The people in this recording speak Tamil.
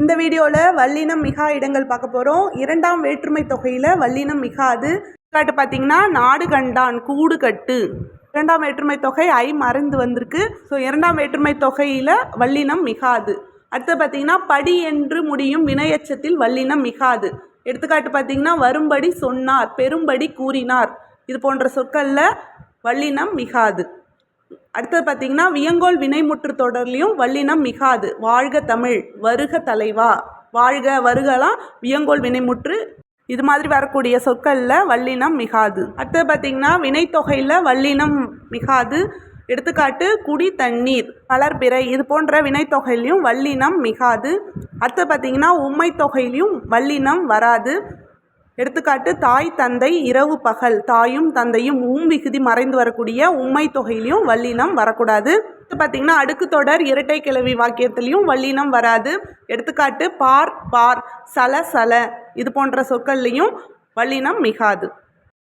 இந்த வீடியோவில் வல்லினம் மிகா இடங்கள் பார்க்க போகிறோம் இரண்டாம் வேற்றுமை தொகையில் வல்லினம் மிகாது காட்டு பார்த்தீங்கன்னா நாடு கண்டான் கூடு கட்டு. இரண்டாம் வேற்றுமை தொகை ஐ மறைந்து வந்திருக்கு. ஸோ இரண்டாம் வேற்றுமை தொகையில் வல்லினம் மிகாது அடுத்து பார்த்தீங்கன்னா படி என்று முடியும் வினையச்சத்தில் வல்லினம் மிகாது எடுத்துக்காட்டு பார்த்தீங்கன்னா வரும்படி சொன்னார் பெரும்படி கூறினார். இது போன்ற சொற்களில் வல்லினம் மிகாது அடுத்தது பார்த்தீங்கன்னா வியங்கோல் வினைமுற்று தொடர்லையும் வல்லினம் மிகாது. வாழ்க தமிழ் வருக தலைவா. வாழ்க வருகலாம் வியங்கோல் வினைமுற்று. இது மாதிரி வரக்கூடிய சொற்களில் வல்லினம் மிகாது. அடுத்தது பார்த்தீங்கன்னா வினைத்தொகையில் வல்லினம் மிகாது. எடுத்துக்காட்டு குடி தண்ணீர் மலர்பிறை இது போன்ற வினைத்தொகையிலையும் வல்லினம் மிகாது. அடுத்து பார்த்தீங்கன்னா உம்மை தொகையிலையும் வல்லினம் வராது. எடுத்துக்காட்டு தாய் தந்தை இரவு பகல். தாயும் தந்தையும் உம் விகுதி மறைந்து வரக்கூடிய உண்மை தொகையிலையும் வல்லினம் வரக்கூடாது. பார்த்தீங்கன்னா அடுக்கு தொடர் இரட்டை கிளவி வாக்கியத்திலையும் வல்லினம் வராது. எடுத்துக்காட்டு பார் பார் சல சல. இது போன்ற சொற்கள்லையும் வல்லினம் மிகாது.